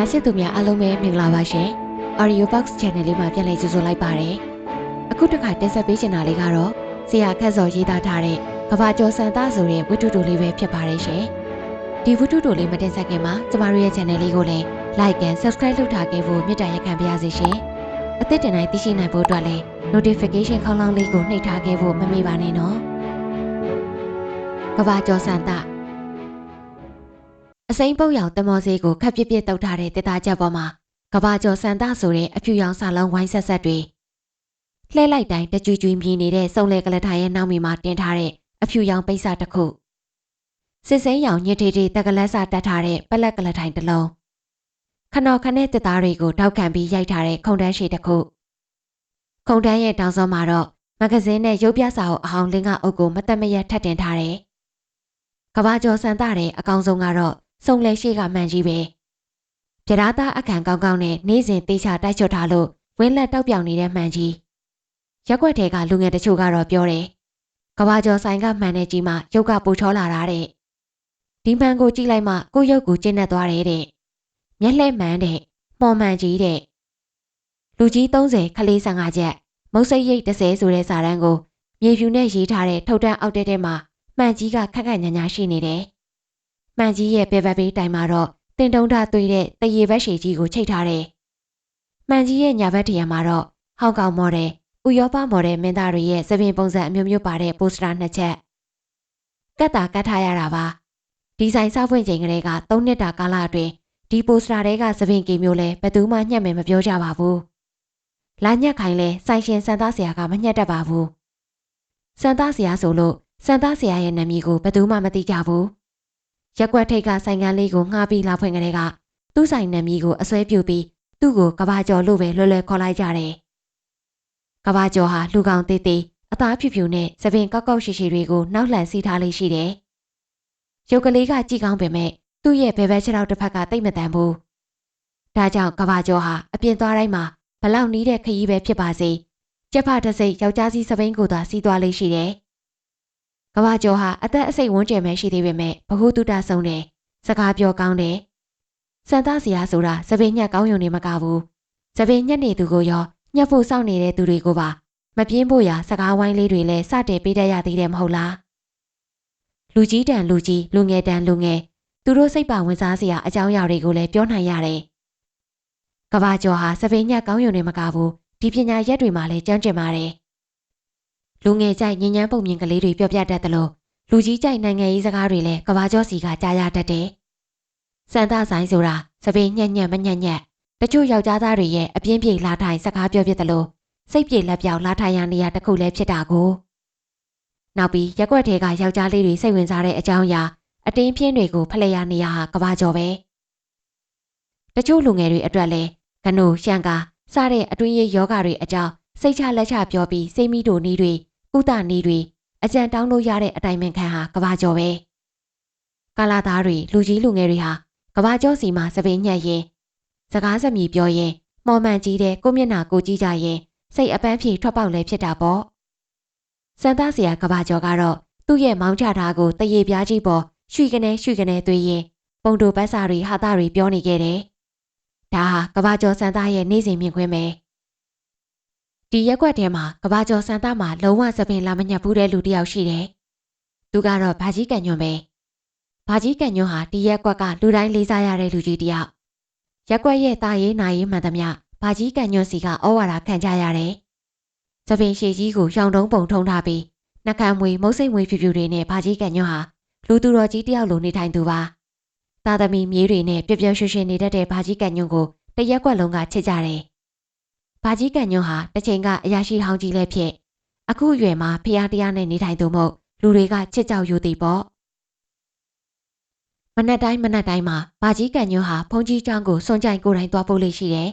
နားဆင်သူများအားလုံးပဲမင်္ဂလာပါရှင် Audio Box Channel လေးမှာပြန်လည်ကြိုဆိုလိုက်ပါတယ်အခုတစ်ခါတင်ဆက်ပေးချင်တာလေးကတော့ဆရာခက်စော်ရေးသားထားတဲ့ကဘာကျော်စံသားဆိုတဲ့ဝတ္ထုတိုလေးပဲဖြစ်ပါတယ်ရှင်ဒီဝတ္ထုတိုလေးမတင်ဆက်ခင်မှာကျမတို့ရဲ့ channel လေးကိုလည်း like and subscribe လုပ်ထားခဲ့ဖို့မေတ္တာရက်ခံပါရစေရှင်အသစ်တင်တိုင်းသိရှိနိုင်ဖို့အတွက်လည်း notification ခေါင်းလောင်းလေးကိုနှိပ်ထားခဲ့ဖို့မမေ့ပါနဲ့နော်ကဘာကျော်စံသား အစိမ်းပုတ်ရောင်တမောစေးကိုခပ်ပြစ်ပြစ်တုတ်ထားတဲ့တစ်သားချက်ပေါ်မှာကဘာကျော်စံသားဆိုတဲ့အဖြူရောင်စာလုံးဝိုင်းဆက်ဆက်တွေလှဲလိုက်တိုင်းတကြွကြွမြည်နေတဲ့စုံလေကလထိုင်ရဲ့နောက်မီမှာတင်ထားတဲ့အဖြူရောင်ပိတ်စတစ်ခုစစ်စိမ်းရောင်ညစ်ထေးထေးတက်ကလက်စာတက်ထားတဲ့ပလက်ကလထိုင်တစ်လုံးခနော်ခနဲ့တစ်သားတွေကိုတောက်ခံပြီးရိုက်ထားတဲ့ခုံတန်းရှိတစ်ခုခုံတန်းရဲ့တောင်စောမှာတော့မဂဇင်းနဲ့ရုပ်ပြစာအုပ်အဟောင်းလင်းကအုပ်ကိုမတက်မရက်ထပ်တင်ထားတယ်ကဘာကျော်စံသားတဲ့အကောင်ဆုံးကတော့ စုံလဲရှိကမှန်ကြီးပဲပြဒါသားအခန့်ကောင်းကောင်းနဲ့နေ့စဉ်တေးချတိုက်ချွတ်ထားလို့ဝင်းလက်တောက်ပြောင်နေတဲ့မှန်ကြီးရက်ွက်ထဲကလူငယ်တချို့ကတော့ပြောတယ်ကဘာကျော်ဆိုင်ကမှန်တဲ့ကြီးမှရုပ်ကပူချောလာတာတဲ့ဒီမှန်ကိုကြည့်လိုက်မှကိုရုပ်ကိုကျဉ်းနေသွားတယ်တဲ့မျက်လှည့်မှန်တဲ့မော်မှန်ကြီးတဲ့လူကြီး30ခလေး15ချက်မုတ်စိတ်ရိတ်30ဆိုတဲ့စာတန်းကိုမြေဖြူနဲ့ရေးထားတဲ့ထုတ်တန်းအောက်တဲထဲမှာမှန်ကြီးကခက်ခက်ညာညာရှိနေတယ်။ မှန်ကြီးရဲ့ဘဲဘက်ဘေးတိုင်မှာတော့တင်တုံးထသွေးတဲ့တရေဘက်ရှည်ကြီးကိုချိတ်ထားတယ်။မှန်ကြီးရဲ့ညာဘက်ထရံမှာတော့ဟောင်ကောင်မော်ဒယ်၊ဥရောပမော်ဒယ်မင်းသားတွေရဲ့သပင်ပုံစံအမျိုးမျိုးပါတဲ့ပိုစတာနှစ်ချက်ကတ်တာကတ်ထားရတာပါ။ဒီဇိုင်းစောက်ဖွင့်ချိန်ကလေးက3နှစ်တာကာလအတွင်းဒီပိုစတာတွေကသပင်ကီမျိုးလဲဘယ်သူမှညှက်မယ်မပြောကြပါဘူး။လာညက်ခိုင်လဲဆိုင်ရှင်စံသားဆရာကမညှက်တတ်ပါဘူး။စံသားဆရာဆိုလို့စံသားဆရာရဲ့နာမည်ကိုဘယ်သူမှမသိကြဘူး။ ရက်ွက်ထိတ်ကဆိုင်ကန်းလေးကိုငှားပြီးလာဖွင့်ကလေးကသူ့ဆိုင်နာမည်ကိုအစွဲပြုပြီးသူ့ကိုကဘာကျော်လို့ပဲလွယ်လွယ်ခေါ်လိုက်ကြတယ်။ကဘာကျော်ဟာလူကောင်သေးသေးအသားဖြူဖြူနဲ့သပင်ကောက်ကောက်ရှိရှိတွေကိုနောက်လှန်စီးထားလေးရှိတယ်။ရုပ်ကလေးကကြည့်ကောင်းပေမဲ့သူ့ရဲ့ဘယ်ဘက်ခြေထောက်တစ်ဖက်ကတိတ်မတန်ဘူး။ဒါကြောင့်ကဘာကျော်ဟာအပြင်သွားတိုင်းမှာဘလောက်နီးတဲ့ခရီးပဲဖြစ်ပါစေ။ကျက်ဖတစိတ်ယောက်ျားစီးစပိန်ကိုသာစီးသွားလေးရှိတယ်။ ကဘာကျော်ဟာအသက်အစိတ်ဝန်းကျင်ပဲရှိသေးပေမဲ့ဘ ഹു တုတဆုံးတယ်။စကားပြောကောင်းတယ်။စံသားစရာဆိုတာစပင်ညက်ကောင်းယုံနေမကဘူး။စပင်ညက်နေသူကိုရောညက်ဖို့စောင့်နေတဲ့သူတွေကိုပါမပြင်းဖို့ရာစကားဝိုင်းလေးတွေလည်းစတင်ပေးတတ်ရသေးတယ်မဟုတ်လား။လူကြီးတန်လူကြီးလူငယ်တန်လူငယ်သူတို့စိတ်ပါဝင်စားစရာအကြောင်းအရာတွေကိုလည်းပြောနိုင်ရတယ်။ကဘာကျော်ဟာစပင်းညက်ကောင်းယုံနေမကဘူးဒီပညာရက်တွေမှာလည်းကြမ်းကြင်ပါတယ်။ လူငယ်ကြိုက်ညဉ့်ညမ်းပုံမြင်ကလေးတွေပြောပြတတ်တယ်လို့လူကြီးကြိုက်နိုင်ငံရေးစကားတွေလည်းကဘာကျော်စီကကြားရတတ်တယ်။စံသားဆိုင်ဆိုတာစပင်းညက်ညက်မညက်ညက်တချို့ယောက်ျားသားတွေရဲ့အပြင်းပြေလာထိုင်စကားပြောပြတယ်လို့စိတ်ပြေလက်ပြောင်လာထိုင်ရနေရတစ်ခုလည်းဖြစ်တာကိုနောက်ပြီးရက်ွက်ထဲကယောက်ျားလေးတွေစိတ်ဝင်စားတဲ့အကြောင်းအရာအတင်းပြင်းတွေကိုဖလှယ်ရနေရဟာကဘာကျော်ပဲတချို့လူငယ်တွေအတွက်လဲကနိုရှန်ကာစတဲ့အတွင်းရေးယောဂတွေအကြောင်းစိတ်ချလက်ချပြောပြီးစိတ်မိတို့နီးတွေ ကုသနီးတွေအကြံတောင်းလို့ရတဲ့အတိုင်းမခံဟာကဘာကျော်ပဲကာလာသားတွေလူကြီးလူငယ်တွေဟာကဘာကျော်စီမှာစပင်းညက်ရင်စကားစမြည်ပြောရင်မော်မှန်ကြီးတဲ့ကိုမျက်နှာကိုကြည့်ကြရင်စိတ်အပန်းဖြေထွက်ပေါက်လဲဖြစ်တာပေါ့စံသားဆရာကဘာကျော်ကတော့သူ့ရဲ့မောင်းချတာကိုတရေပြားကြီးပေါ်ရွှေကနေရွှေကနေသွေးရင်ပုံတူပတ်စာတွေဟာသားတွေပြောနေခဲ့တယ်။ဒါဟာကဘာကျော်စံသားရဲ့နေ့စဉ်မြင်ကွင်းပဲ။ ဒီရက်ွက်ထဲမှာကဘာကျော်စံသားမှာလုံးဝသပင်လာမညက်ဘူးတဲ့လူတစ်ယောက်ရှိတယ်။သူကတော့ဘာကြီးကံညွန့်ပဲ။ဘာကြီးကံညွန့်ဟာဒီရက်ွက်ကလူတိုင်းလေးစားရတဲ့လူကြီးတစ်ယောက်။ရက်ွက်ရဲ့တာရေးနာရေးမှန်သမျှဘာကြီးကံညွန့်စီကဩဝါဒခံကြရတယ်။သပင်ရှည်ကြီးကိုရောင်တုံးပုံထုံထားပြီးနှကံမွေမုတ်စိတ်မွေဖြူဖြူတွေနဲ့ဘာကြီးကံညွန့်ဟာလူသူတော်ကြီးတယောက်လိုနေထိုင်သူပါသားသမီးမြေးတွေနဲ့ပျော်ပျော်ရွှင်ရွှင်နေတတ်တဲ့ဘာကြီးကံညွန့်ကိုတရက်ကွက်လုံးကချစ်ကြတယ် ဘာကြီးကံညွန့်ဟာတစ်ချိန်ကအရာရှိဟောင်းကြီးလည်းဖြစ်အခုအရွယ်မှာဖျားတရားနဲ့နေထိုင်သူမို့လူတွေကချစ်ကြောက်ယူသည်ပေါ့မနက်တိုင်းမနက်တိုင်းမှာဘာကြီးကံညွန့်ဟာဖုန်ကြီးကျောင်းကိုစွန့်ကြိုင်ကိုယ်တိုင်သွားပို့လို့ရှိတယ်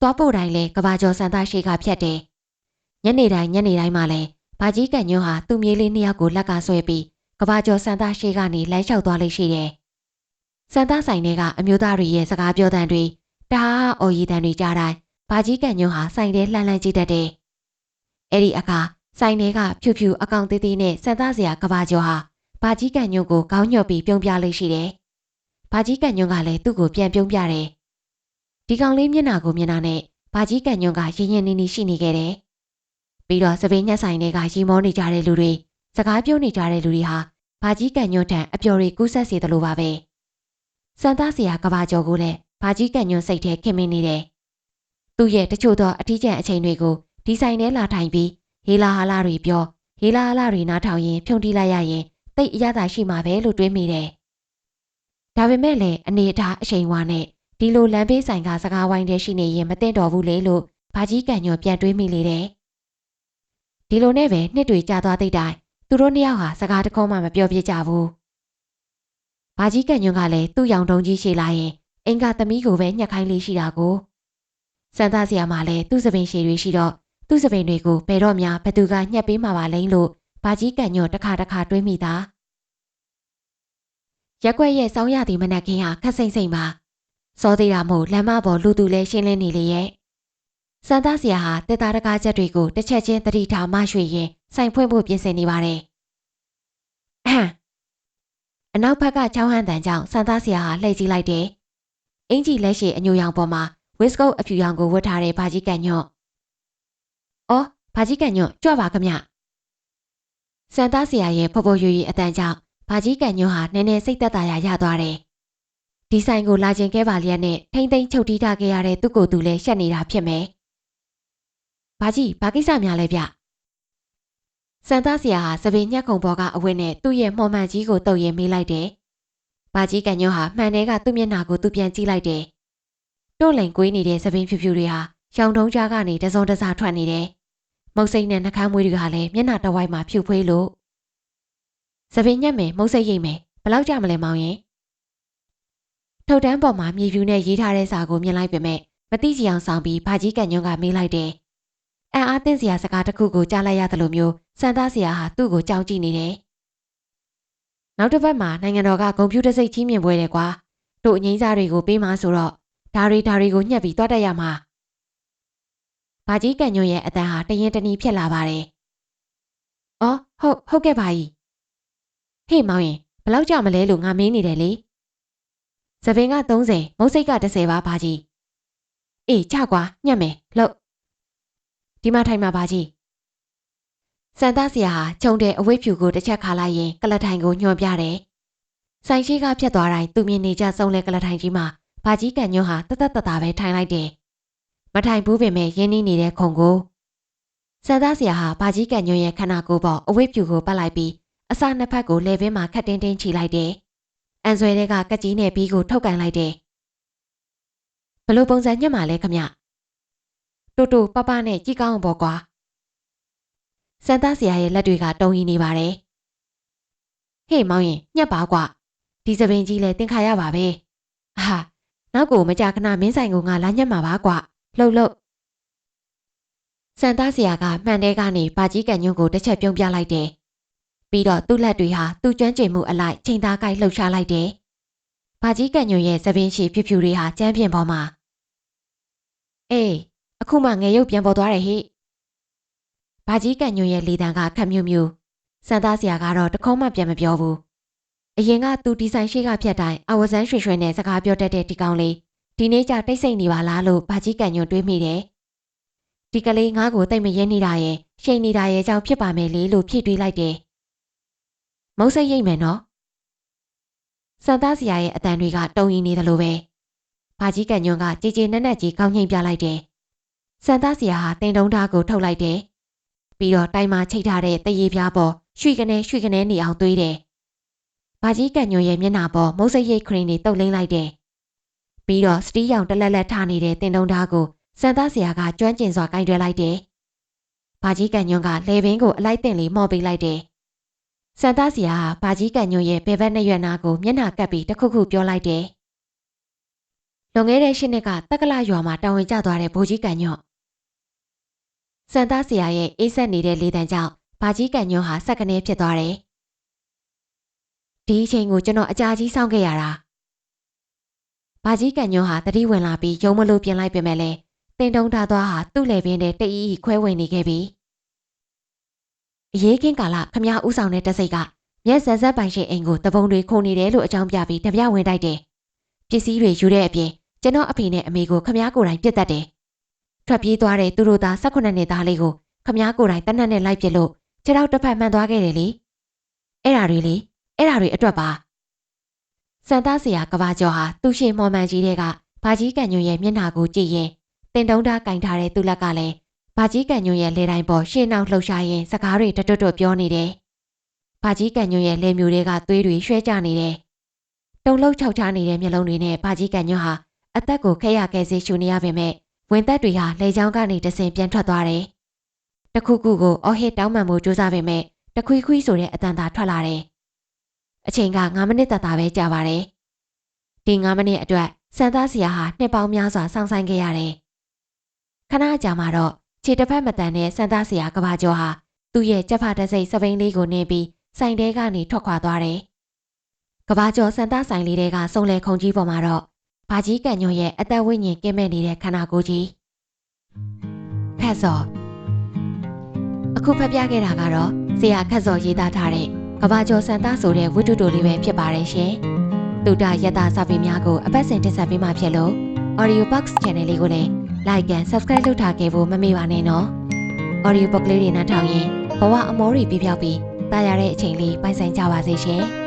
သွားပို့တိုင်းလဲကဘာကျော်စံသားရှိကဖြတ်တယ်ညနေတိုင်းညနေတိုင်းမှာလဲဘာကြီးကံညွန့်ဟာသူ့မြေးလေးနှစ်ယောက်ကိုလက်ကဆွဲပြီးကဘာကျော်စံသားရှိကနေလမ်းလျှောက်သွားလိမ့်ရှိတယ်။စံသားဆိုင်တွေကအမျိုးသားတွေရဲ့စကားပြောတန်တွေတဟားအော်ရီတန်တွေကြားတိုင်း ဘာကြီးကံညွန့်ဟာဆိုင်ထဲလှမ်းလှမ်းကြည့်တတ်တယ်။အဲ့ဒီအခါဆိုင်ထဲကဖြူဖြူအကောင်သေးသေးနဲ့စံသားစရာကဘာကျော်ဟာဘာကြီးကံညွန့်ကိုကောင်းညော့ပြီးပြုံးပြလိမ့်ရှိတယ်။ဘာကြီးကံညွန့်ကလည်းသူ့ကိုပြန်ပြုံးပြတယ်ဒီကောင်လေးမျက်နှာကိုမျက်နှာနဲ့ဘာကြီးကံညွန့်ကရင်ရင်နီနီရှိနေခဲ့တယ်။ပြီးတော့စပင်းညက်ဆိုင်တွေကရီမောနေကြတဲ့လူတွေစကားပြောနေကြတဲ့လူတွေဟာဘာကြီးကံညွန့်တန်အပျော်တွေကူးဆက်စေတယ်လို့ပါပဲ။စန်သားစရာကဘာကျော်ကိုလည်းဘာကြီးကံညွန့်စိတ်ထဲခင်မင်းနေတယ်။ သူ့ရဲ့တချို့သောအထီးကျန်အချိန်တွေကိုဒီဆိုင်ထဲလာထိုင်ပြီးဟေလာဟာလာတွေပြောဟေလာဟာလာတွေနားထောင်ရင်ဖြုံတီးလိုက်ရရင်တိတ်အရသာရှိမှာပဲလို့တွေးမိတယ်။ဒါပေမဲ့လည်းအနေအထားအချိန်ဝါနဲ့ဒီလိုလမ်းဘေးဆိုင်ကစကားဝိုင်းတဲ့ရှိနေရင်မသိတော့ဘူးလေလို့ဘာကြီးကံညွန်ပြန်တွေးမိလေတယ်။ဒီလိုနဲ့ပဲနှစ်တွေကြာသွားသိတဲ့တိုင်သူတို့နှစ်ယောက်ဟာစကားတခုမှမပြောပြကြဘူး။ဘာကြီးကံညွန်ကလည်းသူ့ရောင်တုံးကြီးရှိလာရင်အင်္ဂါသမီးကိုပဲညှက်ခိုင်းလေးရှိတာကို စံသားစရာမှလည်းသူ့စပင်ရှည်တွေရှိတော့သူ့စပင်တွေကိုဘယ်တော့မှဘသူကညှက်ပေးမှာပါလိမ့်လို့ဘာကြီးကံညွန်တစ်ခါတစ်ခါတွေးမိတာရက်ွက်ရဲ့စောင်းရသည်မနက်ခင်းဟာခက်စိမ့်စိမ့်ပါစောသေးတာမို့လမ်းမပေါ်လူသူလဲရှင်းလင်းနေလေရဲ့စံသားစရာဟာတက်သားတကားချက်တွေကိုတစ်ချက်ချင်းတတိထားမရွှေရင်စိုင်ဖွင့်ဖို့ပြင်ဆင်နေပါတယ်အဟံအနောက်ဘက်ကချောင်းဟန်တန်ကြောင့်စံသားစရာဟာလှည့်ကြည့်လိုက်တယ်အင်ကြီးလက်ရှိအညိုရောင်ပေါ်မှာ ဝစ်ကုတ်အဖြူရောင်ကိုဝတ်ထားတဲ့ဘာကြီးကံညွန့်။အော်ဘာကြီးကံညွန့်ကြွပါခမ။စန်သားဆရာရဲ့ဖော်ဖော်ရွရွအတန်ကြောင့်ဘာကြီးကံညွန့်ဟာနည်းနည်းစိတ်သက်သာရရသွားတယ်။ဒီဆိုင်ကိုလာခြင်းခဲ့ပါလျက်နဲ့ထိမ့်သိမ့်ချုပ်တီးထားခဲ့ရတဲ့သူ့ကိုယ်သူလည်းရှက်နေတာဖြစ်မယ်။ဘာကြီးဘာကိစ္စများလဲဗျ။စန်သားဆရာဟာစပင်ညက်ခုံပေါ်ကအဝတ်နဲ့သူ့ရဲ့မှော်မှန်ကြီးကိုတုပ်ရင်မေးလိုက်တယ်။ဘာကြီးကံညွန့်ဟာမှန်တဲ့ကသူ့မျက်နှာကိုသူပြန်ကြည့်လိုက်တယ်။ တို့လိန်ကွေးနေတဲ့စပင်ဖြူဖြူတွေဟာရောင်တုံးကြားကနေတစုံတစားထွက်နေတယ်။မုတ်စိတ်နဲ့နှကမ်းမွေးတွေကလည်းမျက်နှာတဝိုက်မှာဖြူဖွေးလို့စပင်ညက်မယ်မုတ်စိတ်ရိတ်မယ်ဘလောက်ကြမလဲမောင်ရင်ထုတ်တန်းပေါ်မှာမြေဖြူနဲ့ရေးထားတဲ့စာကိုမြင်လိုက်ပေမဲ့မတိကြအောင်ဆောင်ပြီးဘာကြီးကံညွန့်ကမေးလိုက်တယ်။အံ့အားသင့်စရာစကားတစ်ခုကိုကြားလိုက်ရတယ်လို့မျိုးစံသားစရာဟာသူ့ကိုကြောက်ကြည့်နေတယ်။နောက်တစ်ပတ်မှာနိုင်ငံတော်ကကွန်ပျူတာစိတ်ကြီးမြင်ပွဲတယ်ကွာ။တို့အငိမ့်စားတွေကိုပေးမှဆိုတော့ ဒါတွေဒါတွေကိုညှက်ပြီးတွားတက်ရမှာ။ဘာကြီးကံညွန့်ရဲ့အတန်ဟာတရင်တနီဖြစ်လာပါတယ်။အော်ဟုတ်ဟုတ်ကဲ့ပါကြီး။ဟေ့မောင်ရင်ဘလောက်ကြမလဲလို့ငါမင်းနေတယ်လေ။သပင်က30မုတ်စိတ်က30ပါဘာကြီး။အေးကြကွာညက်မယ်လို့ဒီမှာထိုင်မှာဘာကြီး။စန်သားစရာဟာခြုံတဲ့အဝိတ်ဖြူကိုတစ်ချက်ခါလိုက်ရင်ကလထိုင်ကိုညွှန်ပြတယ်။ဆိုင်ရှိကဖြတ်သွားတိုင်းသူမြင်နေကြဆုံးလဲကလထိုင်ကြီးမှာ ဘာကြီးကံညွန့်ဟာတသက်တတာပဲထိုင်လိုက်တယ်။မထိုင်ဘူးပင်မဲ့ရင်းနှီးနေတဲ့ခုံကိုစံသားစရာဟာဘာကြီးကံညွန့်ရဲ့ခန္ဓာကိုယ်ပေါ်အဝိတ်ဖြူကိုပတ်လိုက်ပြီးအစာနှစ်ဖက်ကိုလေပင်မှာခတ်တင်းတင်းချီလိုက်တယ်။အန်ဆွဲတဲ့ကကက်ကြီးနဲ့ဘီးကိုထုတ်ကန်လိုက်တယ်။ဘလို့ပုံစံညက်မှာလဲခမ။တူတူပပနဲ့ကြည်ကောင်းပေါ်ကွာ။စံသားစရာရဲ့လက်တွေကတုံးရင်းနေပါတယ်။ဟေးမောင်ရင်ညက်ပါကွာ။ဒီစပင်ကြီးလဲတင်ခါရပါပဲ။အာ နောက်ကိုမကြခဏမင်းဆိုင်ကိုငါလာညက်မှာပါကွာလှုပ်လှုပ်စန်သားဆရာကမှန်တဲကနေပါကြီးကန်ညွန့်ကိုတစ်ချက်ပြုံးပြလိုက်တယ်ပြီးတော့သူ့လက်တွေဟာသူ့ကျွမ်းကျင်မှုအလိုက်ချိန်သားကိုက်လှုပ်ရှားလိုက်တယ်ပါကြီးကန်ညွန့်ရဲ့သပင်းရှိဖြူဖြူတွေဟာကျမ်းပြင်ပေါ်မှာအေးအခုမှငယ်ရုပ်ပြန်ပေါ်သွားတယ်ဟိဘာကြီးကန်ညွန့်ရဲ့လေတံကခက်မြူးမြူးစန်သားဆရာကတော့တခုံးမှပြန်မပြောဘူး အရင်ကသူဒီဇိုင်းရှိကဖြတ်တိုင်းအဝဇန်းရွှေရွှေနဲ့စကားပြောတတ်တဲ့ဒီကောင်လေးဒီနေ့ကျတိတ်ဆိတ်နေပါလားလို့ဘာကြီးကံညွန်တွေးမိတယ်။ဒီကလေးငါ့ကိုတိတ်မရဲနေတာရဲ့ရှိန်နေတာရဲ့ကြောင့်ဖြစ်ပါမယ်လေလို့ဖြည့်တွေးလိုက်တယ်။မုတ်စိတ်ရိတ်မယ်နော်။စံသားစရာရဲ့အတန်တွေကတုံရင်နေတယ်လို့ပဲ။ဘာကြီးကံညွန်ကကြည်ကြည်နက်နက်ကြီးကောင်းငိမ့်ပြလိုက်တယ်။စံသားစရာဟာတင်တုံးသားကိုထုတ်လိုက်တယ်။ပြီးတော့တိုင်မှာချိတ်ထားတဲ့တရေပြားပေါ်ရွှေကနေရွှေကနေနေအောင်သွေးတယ်။ ဘာကြီးကံညွန်ရဲ့မျက်နှာပေါ်မုတ်စိတ်ရိတ်ခရင်တွေတုပ်လိမ့်လိုက်တယ်။ပြီးတော့စတီးရောင်တလက်လက်ထားနေတဲ့တင်တုံးသားကိုစံသားဆရာကကျွမ်းကျင်စွာကင်တွယ်လိုက်တယ်။ဘာကြီးကံညွန့်ကလေပင်ကိုအလိုက်တင်လေးမော်ပေးလိုက်တယ်။စံသားဆရာကဘာကြီးကံညွန့်ရဲ့ဘဲဘက်နှစ်ရွက်နာကိုမျက်နှာကပ်ပြီးတခုခုပြောလိုက်တယ်။လွန်ခဲ့တဲ့ရှစ်နှစ်ကတက္ကလာရွာမှာတာဝန်ကျသွားတဲ့ဘိုးကြီးကံညွန့်စံသားဆရာရဲ့အေးဆက်နေတဲ့လေတံကြောင့်ဘာကြီးကံညွန့်ဟာစက်ကနေဖြစ်သွားတယ်။ ဒီအချိန်ကိုကျွန်တော်အကြာကြီးစောင့်ခဲ့ရတာ။ဘာကြီးကံညွန့်ဟာတတိဝင်လာပြီးယုံမလို့ပြင်လိုက်ပေမဲ့လည်းတင်တုံးထားသွားဟာသူ့လေပင်နဲ့တအီးခွဲဝင်နေခဲ့ပြီအရေးကင်းကာလခမ ्या ဥဆောင်တဲ့တစိတ်ကမျက်စက်ဆက်ပိုင်ရှင်အိမ်ကိုတပုံတွေခုန်နေတယ်လို့အကြောင်းပြပြီးတပြဝင်တိုက်တယ်ပစ္စည်းတွေယူတဲ့အပြင်ကျွန်တော်အဖေနဲ့အမေကိုခမားကိုယ်တိုင်ပြစ်တတ်တယ်။ထွက်ပြေးသွားတဲ့သူတို့သား18နှစ်သားလေးကိုခမားကိုယ်တိုင်တနက်နဲ့လိုက်ပစ်လို့ခြေထောက်တစ်ဖက်မှန်သွားခဲ့တယ်လေ။အဲ့ဓာတွေလေ အဲ့ဓာတွေအတွက်ပါ။စန်သားဆရာကဘာကျော်ဟာသူ့ရှိမော်မှန်ကြီးတဲ့ကဘာကြီးကန်ညွန့်ရဲ့မျက်နှာကိုကြည့်ရင်တင်တုံးသားကင်ထားတဲ့သူ့လက်ကလည်းဘာကြီးကန်ညွန့်ရဲ့လေတိုင်းပေါ်ရှေ့နောက်လှုပ်ရှားရင်စကားတွေတွတ်တွတ်ပြောနေတယ်။ဘာကြီးကန်ညွန့်ရဲ့လေမျိုးတွေကသွေးတွေရွှဲကြနေတယ်။တုံလုံးချောက်ချနေတဲ့မျက်လုံးတွေနဲ့ဘာကြီးကန်ညွန့်ဟာအသက်ကိုခက်ရခဲစေရှူနေရပေမဲ့ဝင်သက်တွေဟာလေချောင်းကနေတဆင်ပြန်ထွက်သွားတယ်။တခုခုကိုအော်ဟစ်တောင်းပန်မှုစူးစမ်းပေမဲ့တခွီခွီဆိုတဲ့အတန်သာထွက်လာတယ်။ အချိန်က9မိနစ်သက်သာပဲကြာပါတယ်။ဒီ9မိနစ်အတွက်စံသားဆရာဟာနှစ်ပေါင်းများစွာစောင့်ဆိုင်ခဲ့ရတယ်။ခဏကြာမှတော့ခြေတစ်ဖက်မတန်တဲ့စံသားဆရာကဘာကျော်ဟာသူ့ရဲ့ကြက်ဖတစိတ်စပိန်လေးကိုနင်းပြီးဆိုင်တဲကနေထွက်ခွာသွားတယ်။ကဘာကျော်စံသားဆိုင်လေးတွေကစုံလဲခုံကြီးပေါ်မှာတော့ဘာကြီးကန်ညွန့်ရဲ့အသက်ဝိညာဉ်ကင်းမဲ့နေတဲ့ခန္ဓာကိုယ်ကြီးခက်စော်အခုဖတ်ပြခဲ့တာကတော့ဆရာခက်စော်ရေးသားထားတဲ့ ကဘာကျော်စံသားဆိုတဲ့ဝိတုတိုလေးပဲဖြစ်ပါတယ်ရှင်။တုဒ္ဒယတစာပေများကိုအပတ်စဉ်တင်ဆက်ပေးမှာဖြစ်လို့ Audio Box Channel လေးကိုလည်း Like and Subscribe လုပ်ထားခဲ့ဖို့မမေ့ပါနဲ့နော်။ Audio Book လေးတွေနားထောင်ရင်ဘဝအမောတွေပြပြောက်ပြီးတာယာတဲ့အချိန်လေးပိုင်ဆိုင်ကြပါစေရှင်။